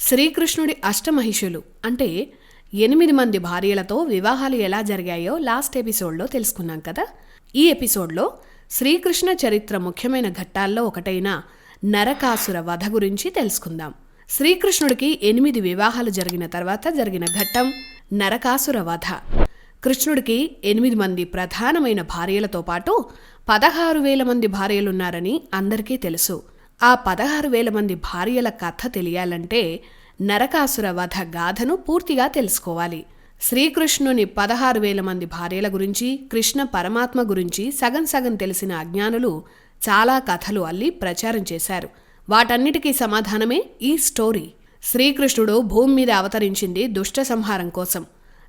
శ్రీకృష్ణుడి అష్టమహిషులు అంటే ఎనిమిది మంది భార్యలతో వివాహాలు ఎలా జరిగాయో లాస్ట్ ఎపిసోడ్లో తెలుసుకున్నాం కదా. ఈ ఎపిసోడ్లో శ్రీకృష్ణ చరిత్ర ముఖ్యమైన ఘట్టాల్లో ఒకటైన నరకాసుర వధ గురించి తెలుసుకుందాం. శ్రీకృష్ణుడికి ఎనిమిది వివాహాలు జరిగిన తర్వాత జరిగిన ఘట్టం నరకాసుర వధ. కృష్ణుడికి ఎనిమిది మంది ప్రధానమైన భార్యలతో పాటు పదహారు వేల మంది భార్యలున్నారని అందరికీ తెలుసు. ఆ పదహారు వేల మంది భార్యల కథ తెలియాలంటే నరకాసుర వధ గాథను పూర్తిగా తెలుసుకోవాలి. శ్రీకృష్ణుని పదహారు వేల మంది భార్యల గురించి కృష్ణ పరమాత్మ గురించి సగం సగం తెలిసిన అజ్ఞానులు చాలా కథలు అల్లి ప్రచారం చేశారు. వాటన్నిటికీ సమాధానమే ఈ స్టోరీ. శ్రీకృష్ణుడు భూమి మీద అవతరించింది దుష్ట సంహారం కోసం.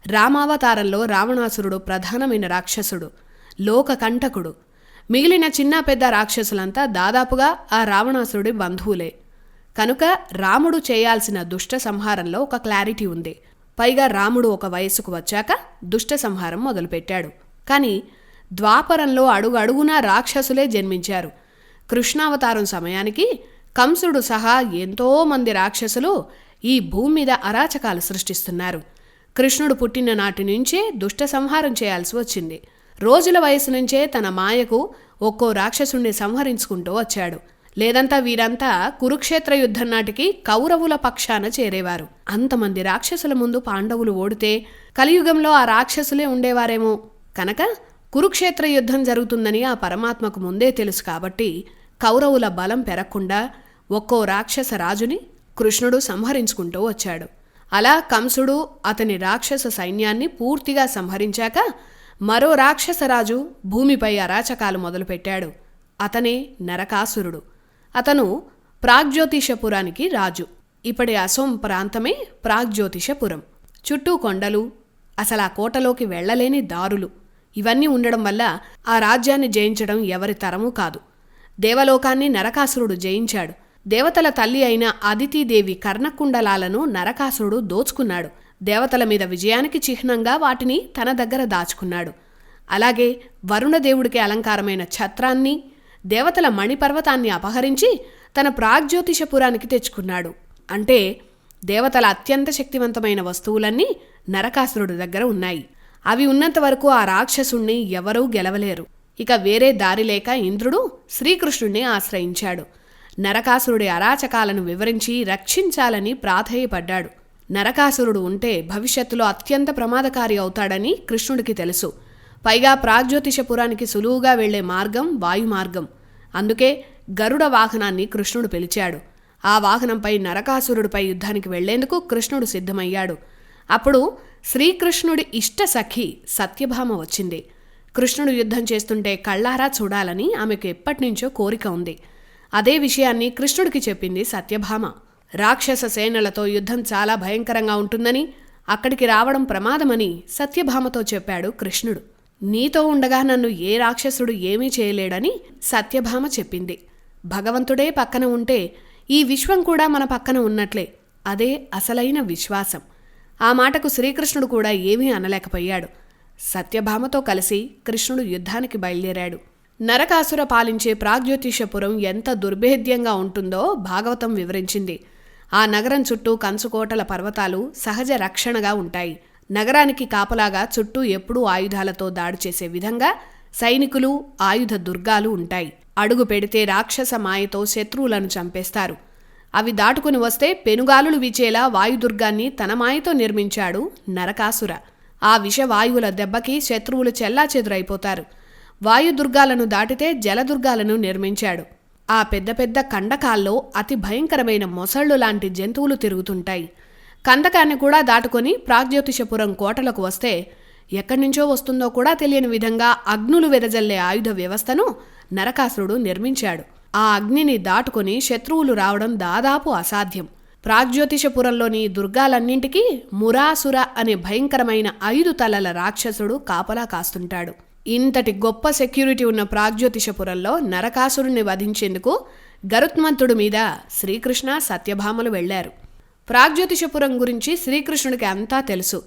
రామావతారంలో రావణాసురుడు ప్రధానమైన రాక్షసుడు. లోకకంటకుడు. మిగిలిన చిన్న పెద్ద రాక్షసులంతా దాదాపుగా ఆ రావణాసురుడి బంధువులే. కనుక రాముడు చేయాల్సిన దుష్ట సంహారంలో ఒక క్లారిటీ ఉంది. పైగా రాముడు ఒక వయస్సుకు వచ్చాక దుష్ట సంహారం మొదలుపెట్టాడు. కానీ ద్వాపరంలో అడుగడుగునా రాక్షసులే జన్మించారు. కృష్ణావతారం సమయానికి కంసుడు సహా ఎంతో మంది రాక్షసులు ఈ భూమి మీద అరాచకాలు సృష్టిస్తున్నారు. కృష్ణుడు పుట్టిన నాటి నుంచే దుష్ట సంహారం చేయాల్సి వచ్చింది. రోజుల వయసు నుంచే తన మాయకు ఒక్కో రాక్షసుణ్ణి సంహరించుకుంటూ వచ్చాడు. లేదంతా వీరంతా కురుక్షేత్ర యుద్ధం నాటికి కౌరవుల పక్షాన చేరేవారు. అంతమంది రాక్షసుల ముందు పాండవులు ఓడితే కలియుగంలో ఆ రాక్షసులే ఉండేవారేమో. కనుక కురుక్షేత్ర యుద్ధం జరుగుతుందని ఆ పరమాత్మకు ముందే తెలుసు కాబట్టి కౌరవుల బలం పెరగకుండా ఒక్కో రాక్షస రాజుని కృష్ణుడు సంహరించుకుంటూ వచ్చాడు. అలా కంసుడు అతని రాక్షస సైన్యాన్ని పూర్తిగా సంహరించాక మరో రాక్షసరాజు భూమిపై అరాచకాలు మొదలుపెట్టాడు. అతనే నరకాసురుడు. అతను ప్రాగ్జ్యోతిషపురానికి రాజు. ఇప్పటి అసోం ప్రాంతమే ప్రాగ్జ్యోతిషపురం. చుట్టూ కొండలు అసలు ఆ కోటలోకి వెళ్ళలేని దారులు. ఇవన్నీ ఉండడం వల్ల ఆ రాజ్యాన్ని జయించడం ఎవరి తరమూ కాదు. దేవలోకాన్ని నరకాసురుడు జయించాడు. దేవతల తల్లి అయిన అదితీదేవి కర్ణకుండలాలను నరకాసురుడు దోచుకున్నాడు. దేవతల మీద విజయానికి చిహ్నంగా వాటిని తన దగ్గర దాచుకున్నాడు. అలాగే వరుణదేవుడికి అలంకారమైన ఛత్రాన్ని దేవతల మణిపర్వతాన్ని అపహరించి తన ప్రాగ్జ్యోతిషపురానికి తెచ్చుకున్నాడు. అంటే దేవతల అత్యంత శక్తివంతమైన వస్తువులన్నీ నరకాసురుడి దగ్గర ఉన్నాయి. అవి ఉన్నంత వరకు ఆ రాక్షసుణ్ణి ఎవరూ గెలవలేరు. ఇక వేరే దారి లేక ఇంద్రుడు శ్రీకృష్ణుణ్ణి ఆశ్రయించాడు. నరకాసురుడి అరాచకాలను వివరించి రక్షించాలని ప్రాధేయపడ్డాడు. నరకాసురుడు ఉంటే భవిష్యత్తులో అత్యంత ప్రమాదకారి అవుతాడని కృష్ణుడికి తెలుసు. పైగా ప్రాగ్జ్యోతిషపురానికి సులువుగా వెళ్ళే మార్గం వాయు మార్గం. అందుకే గరుడ వాహనాన్ని కృష్ణుడు పిలిచాడు. ఆ వాహనంపై నరకాసురుడిపై యుద్ధానికి వెళ్ళేందుకు కృష్ణుడు సిద్ధమయ్యాడు. అప్పుడు శ్రీకృష్ణుడి ఇష్ట సఖి సత్యభామ వచ్చింది. కృష్ణుడు యుద్ధం చేస్తుంటే కళ్ళారా చూడాలని ఆమెకు ఎప్పటినుంచో కోరిక ఉంది. అదే విషయాన్ని కృష్ణుడికి చెప్పింది సత్యభామ. రాక్షస సేనలతో యుద్ధం చాలా భయంకరంగా ఉంటుందని అక్కడికి రావడం ప్రమాదమని సత్యభామతో చెప్పాడు కృష్ణుడు. నీతో ఉండగా నన్ను ఏ రాక్షసుడు ఏమీ చేయలేడని సత్యభామ చెప్పింది. భగవంతుడే పక్కన ఉంటే ఈ విశ్వం కూడా మన పక్కన ఉన్నట్లే అదే అసలైన విశ్వాసం. ఆ మాటకు శ్రీకృష్ణుడు కూడా ఏమీ అనలేకపోయాడు. సత్యభామతో కలిసి కృష్ణుడు యుద్ధానికి బయలుదేరాడు. నరకాసుర పాలించే ప్రాగ్జ్యోతిషపురం ఎంత దుర్భేద్యంగా ఉంటుందో భాగవతం వివరించింది. ఆ నగరం చుట్టూ కంచుకోటల పర్వతాలు సహజ రక్షణగా ఉంటాయి. నగరానికి కాపలాగా చుట్టూ ఎప్పుడూ ఆయుధాలతో దాడి చేసే విధంగా సైనికులు ఆయుధ దుర్గాలు ఉంటాయి. అడుగు పెడితే రాక్షస మాయతో శత్రువులను చంపేస్తారు. అవి దాటుకుని వస్తే పెనుగాలులు వీచేలా వాయుదుర్గాన్ని తన మాయతో నిర్మించాడు నరకాసుర. ఆ విషవాయువుల దెబ్బకి శత్రువులు చెల్లాచెదురైపోతారు. వాయుదుర్గాలను దాటితే జలదుర్గాలను నిర్మించాడు. ఆ పెద్ద పెద్ద కండకాల్లో అతి భయంకరమైన మొసళ్ళు లాంటి జంతువులు తిరుగుతుంటాయి. కందకాన్ని కూడా దాటుకొని ప్రాగ్జ్యోతిషపురం కోటలకు వస్తే ఎక్కడి నుంచో వస్తుందో కూడా తెలియని విధంగా అగ్నులు వెదజల్లే ఆయుధ వ్యవస్థను నరకాసురుడు నిర్మించాడు. ఆ అగ్నిని దాటుకొని శత్రువులు రావడం దాదాపు అసాధ్యం. ప్రాగ్జ్యోతిషపురంలోని దుర్గాలన్నింటికీ మురాసుర అనే భయంకరమైన ఐదు తలల రాక్షసుడు కాపలా కాస్తుంటాడు. ఇంతటి గొప్ప సెక్యూరిటీ ఉన్న ప్రాగ్జ్యోతిషపురంలో నరకాసురుణ్ణి వధించేందుకు గరుత్మంతుడి మీద శ్రీకృష్ణ సత్యభామలు వెళ్ళారు. ప్రాగ్జ్యోతిషపురం గురించి శ్రీకృష్ణుడికి అంతా తెలుసు.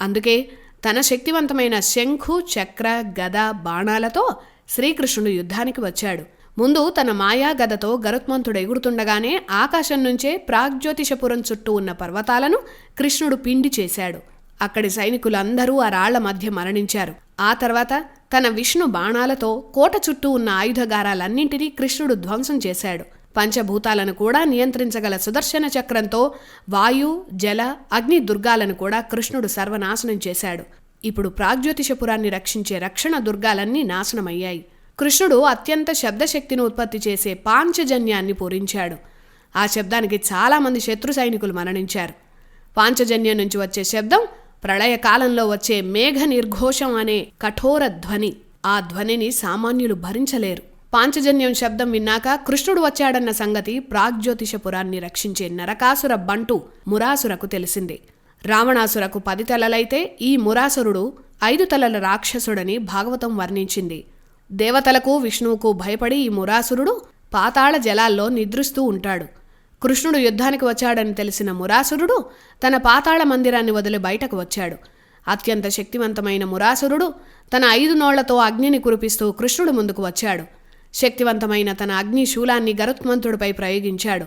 అందుకే తన శక్తివంతమైన శంఖు చక్ర గద బాణాలతో శ్రీకృష్ణుడు యుద్ధానికి వచ్చాడు. ముందు తన మాయా గదతో గరుత్మంతుడు ఎగురుతుండగానే ఆకాశం నుంచే ప్రాగ్జ్యోతిషపురం చుట్టూ ఉన్న పర్వతాలను కృష్ణుడు పిండి చేశాడు. అక్కడి సైనికులందరూ ఆ రాళ్ళ మధ్య మరణించారు. ఆ తర్వాత తన విష్ణు బాణాలతో కోట చుట్టూ ఉన్న ఆయుధగారాలన్నింటినీ కృష్ణుడు ధ్వంసం చేశాడు. పంచభూతాలను కూడా నియంత్రించగల సుదర్శన చక్రంతో వాయు జల అగ్ని దుర్గాలను కూడా కృష్ణుడు సర్వనాశనం చేశాడు. ఇప్పుడు ప్రాగ్జ్యోతిషపురాన్ని రక్షించే రక్షణ దుర్గాలన్నీ నాశనమయ్యాయి. కృష్ణుడు అత్యంత శబ్దశక్తిని ఉత్పత్తి చేసే పాంచజన్యాన్ని పూరించాడు. ఆ శబ్దానికి చాలామంది శత్రు సైనికులు మరణించారు. పాంచజన్యం నుంచి వచ్చే శబ్దం ప్రళయకాలంలో వచ్చే మేఘ నిర్ఘోషం అనే కఠోర ధ్వని. ఆ ధ్వనిని సామాన్యులు భరించలేరు. పాంచజన్యం శబ్దం విన్నాక కృష్ణుడు వచ్చాడన్న సంగతి ప్రాగ్జ్యోతిషపురాన్ని రక్షించే నరకాసుర బంటు మురాసురకు తెలిసింది. రావణాసురకు పది తలలైతే ఈ మురాసురుడు ఐదు తలల రాక్షసుడని భాగవతం వర్ణించింది. దేవతలకు విష్ణువుకు భయపడి ఈ మురాసురుడు పాతాళ జలాల్లో నిద్రిస్తూ ఉంటాడు. కృష్ణుడు యుద్ధానికి వచ్చాడని తెలిసిన మురాసురుడు తన పాతాళ మందిరాన్ని వదిలి బయటకు వచ్చాడు. అత్యంత శక్తివంతమైన మురాసురుడు తన ఐదు నోళ్ళతో అగ్నిని కురిపిస్తూ కృష్ణుడు ముందుకు వచ్చాడు. శక్తివంతమైన తన అగ్ని శూలాన్ని గరుత్మంతుడిపై ప్రయోగించాడు.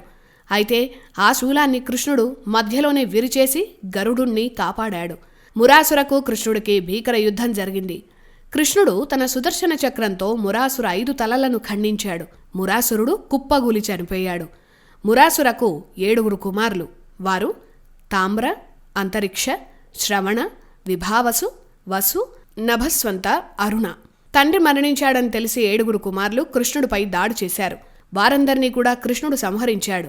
అయితే ఆ శూలాన్ని కృష్ణుడు మధ్యలోనే విరిచేసి గరుడుణ్ణి కాపాడాడు. మురాసురకు కృష్ణుడికి భీకర యుద్ధం జరిగింది. కృష్ణుడు తన సుదర్శన చక్రంతో మురాసుర ఐదు తలలను ఖండించాడు. మురాసురుడు కుప్పగూలి చనిపోయాడు. మురాసురకు ఏడుగురు కుమారులు. వారు తామ్ర అంతరిక్ష శ్రవణ విభావసు వసు నభస్వంత అరుణ. తండ్రి మరణించాడని తెలిసి ఏడుగురు కుమారులు కృష్ణుడిపై దాడి చేశారు. వారందరినీ కూడా కృష్ణుడు సంహరించాడు.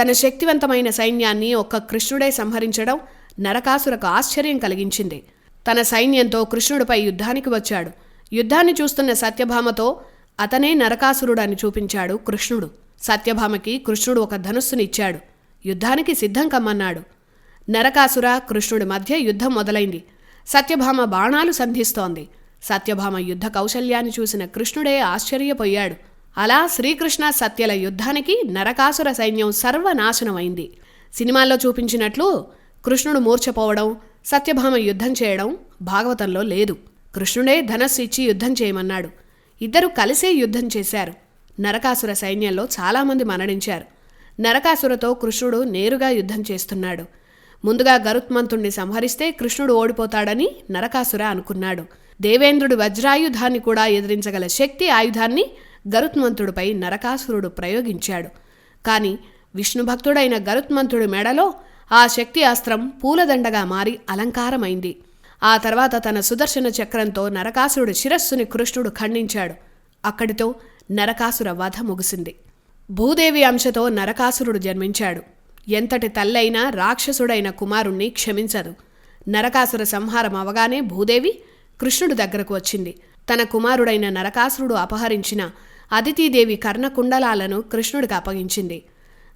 తన శక్తివంతమైన సైన్యాన్ని ఒక్క కృష్ణుడే సంహరించడం నరకాసురకు ఆశ్చర్యం కలిగించింది. తన సైన్యంతో కృష్ణుడిపై యుద్ధానికి వచ్చాడు. యుద్ధాన్ని చూస్తున్న సత్యభామతో అతనే నరకాసురుడని చూపించాడు కృష్ణుడు. సత్యభామకి కృష్ణుడు ఒక ధనుస్సునిచ్చాడు యుద్ధానికి సిద్ధం కమ్మన్నాడు. నరకాసుర కృష్ణుడి మధ్య యుద్ధం మొదలైంది. సత్యభామ బాణాలు సంధిస్తోంది. సత్యభామ యుద్ధ కౌశల్యాన్ని చూసిన కృష్ణుడే ఆశ్చర్యపోయాడు. అలా శ్రీకృష్ణ సత్యల యుద్ధానికి నరకాసుర సైన్యం సర్వనాశనమైంది. సినిమాల్లో చూపించినట్లు కృష్ణుడు మూర్ఛపోవడం సత్యభామ యుద్ధం చేయడం భాగవతంలో లేదు. కృష్ణుడే ధనస్సు ఇచ్చి యుద్ధం చేయమన్నాడు. ఇద్దరు కలిసే యుద్ధం చేశారు. నరకాసుర సైన్యంలో చాలామంది మరణించారు. నరకాసురతో కృష్ణుడు నేరుగా యుద్ధం చేస్తున్నాడు. ముందుగా గరుత్మంతుణ్ణి సంహరిస్తే కృష్ణుడు ఓడిపోతాడని నరకాసుర అనుకున్నాడు. దేవేంద్రుడి వజ్రాయుధాన్ని కూడా ఎదిరించగల శక్తి ఆయుధాన్ని గరుత్మంతుడిపై నరకాసురుడు ప్రయోగించాడు. కాని విష్ణుభక్తుడైన గరుత్మంతుడి మెడలో ఆ శక్తి అస్త్రం పూలదండగా మారి అలంకారమైంది. ఆ తర్వాత తన సుదర్శన చక్రంతో నరకాసురుడి శిరస్సుని కృష్ణుడు ఖండించాడు. అక్కడితో నరకాసుర వధ ముగిసింది. భూదేవి అంశతో నరకాసురుడు జన్మించాడు. ఎంతటి తల్లైనా రాక్షసుడైన కుమారుణ్ణి క్షమించదు. నరకాసుర సంహారం అవగానే భూదేవి కృష్ణుడి దగ్గరకు వచ్చింది. తన కుమారుడైన నరకాసురుడు అపహరించిన అదితీదేవి కర్ణకుండలాలను కృష్ణుడికి అప్పగించింది.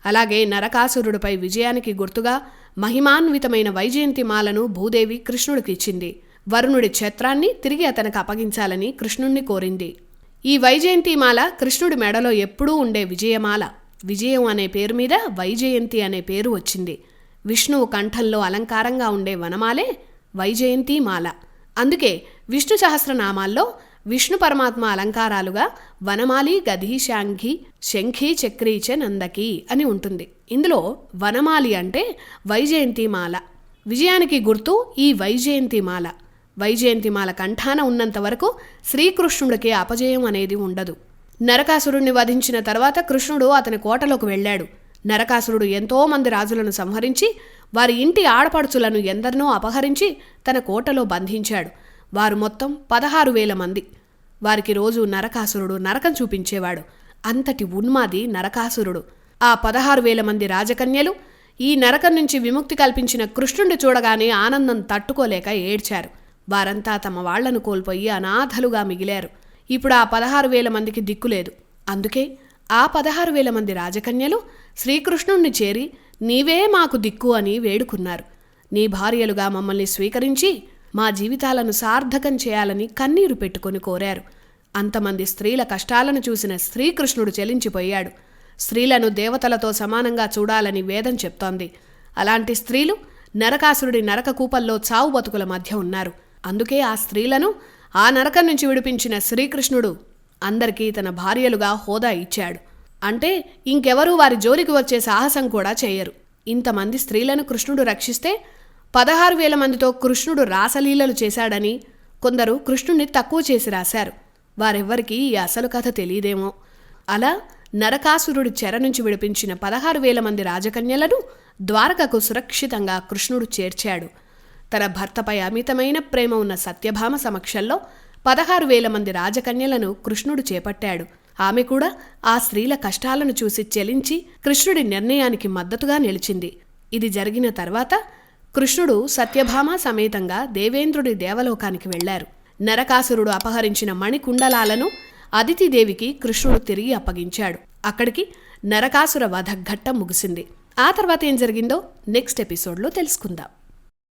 అలాగే నరకాసురుడిపై విజయానికి గుర్తుగా మహిమాన్వితమైన వైజయంతిమాలను భూదేవి కృష్ణుడికి ఇచ్చింది. వరుణుడి ఛత్రాన్ని తిరిగి అతనికి అప్పగించాలని కృష్ణుణ్ణి కోరింది. ఈ వైజయంతిమాల కృష్ణుడి మెడలో ఎప్పుడూ ఉండే విజయమాల. విజయం అనే పేరు మీద వైజయంతి అనే పేరు వచ్చింది. విష్ణువు కంఠంలో అలంకారంగా ఉండే వనమాలే వైజయంతిమాల. అందుకే విష్ణు సహస్రనామాల్లో విష్ణు పరమాత్మ అలంకారాలుగా వనమాలి గధి శాంఘి శంఖి చక్రీచ నందకి అని ఉంటుంది. ఇందులో వనమాలి అంటే వైజయంతిమాల. విజయానికి గుర్తు ఈ వైజయంతిమాల. వైజయంతిమాల కంఠాన ఉన్నంత వరకు శ్రీకృష్ణుడికి అపజయం అనేది ఉండదు. నరకాసురుణ్ణి వధించిన తర్వాత కృష్ణుడు అతని కోటలోకి వెళ్ళాడు. నరకాసురుడు ఎంతో మంది రాజులను సంహరించి వారి ఇంటి ఆడపడుచులను ఎందరినో అపహరించి తన కోటలో బంధించాడు. వారు మొత్తం పదహారు వేల మంది. వారికి రోజు నరకాసురుడు నరకం చూపించేవాడు. అంతటి ఉన్మాది నరకాసురుడు. ఆ పదహారు వేల మంది రాజకన్యలు ఈ నరకం నుంచి విముక్తి కల్పించిన కృష్ణుడిని చూడగానే ఆనందం తట్టుకోలేక ఏడ్చారు. వారంతా తమ వాళ్ళను కోల్పోయి అనాథలుగా మిగిలారు. ఇప్పుడు ఆ పదహారు వేల మందికి దిక్కులేదు అందుకే ఆ పదహారు వేల మంది రాజకన్యలు శ్రీకృష్ణుణ్ణి చేరి నీవే మాకు దిక్కు అని వేడుకున్నారు. నీ భార్యలుగా మమ్మల్ని స్వీకరించి మా జీవితాలను సార్థకం చేయాలని కన్నీరు పెట్టుకొని కోరారు. అంతమంది స్త్రీల కష్టాలను చూసిన శ్రీకృష్ణుడు చెలించిపోయాడు. స్త్రీలను దేవతలతో సమానంగా చూడాలని వేదం చెప్తోంది. అలాంటి స్త్రీలు నరకాసురుడి నరక కూపల్లో చావు బతుకుల మధ్య ఉన్నారు. అందుకే ఆ స్త్రీలను ఆ నరకం నుంచి విడిపించిన శ్రీకృష్ణుడు అందరికీ తన భార్యలుగా హోదా ఇచ్చాడు. అంటే ఇంకెవరూ వారి జోలికి వచ్చే సాహసం కూడా చేయరు. ఇంతమంది స్త్రీలను కృష్ణుడు రక్షిస్తే పదహారు వేల మందితో కృష్ణుడు రాసలీలలు చేశాడని కొందరు కృష్ణుణ్ణి తక్కువ చేసి రాశారు. వారెవ్వరికీ ఈ అసలు కథ తెలియదేమో. అలా నరకాసురుడి చెర నుంచి విడిపించిన పదహారు వేల మంది రాజకన్యలను ద్వారకకు సురక్షితంగా కృష్ణుడు చేర్చాడు. తన భర్తపై అమితమైన ప్రేమ ఉన్న సత్యభామ సమక్షంలో పదహారు వేల మంది రాజకన్యలను కృష్ణుడు చేపట్టాడు. ఆమె కూడా ఆ స్త్రీల కష్టాలను చూసి చెలించి కృష్ణుడి నిర్ణయానికి మద్దతుగా నిలిచింది. ఇది జరిగిన తర్వాత కృష్ణుడు సత్యభామ సమేతంగా దేవేంద్రుడి దేవలోకానికి వెళ్ళారు నరకాసురుడు అపహరించిన మణికుండలాలను అదితిదేవికి కృష్ణుడు తిరిగి అప్పగించాడు. అక్కడికి నరకాసుర వధ ఘట్టం ముగిసింది. ఆ తర్వాత ఏం జరిగిందో నెక్స్ట్ ఎపిసోడ్లో తెలుసుకుందాం.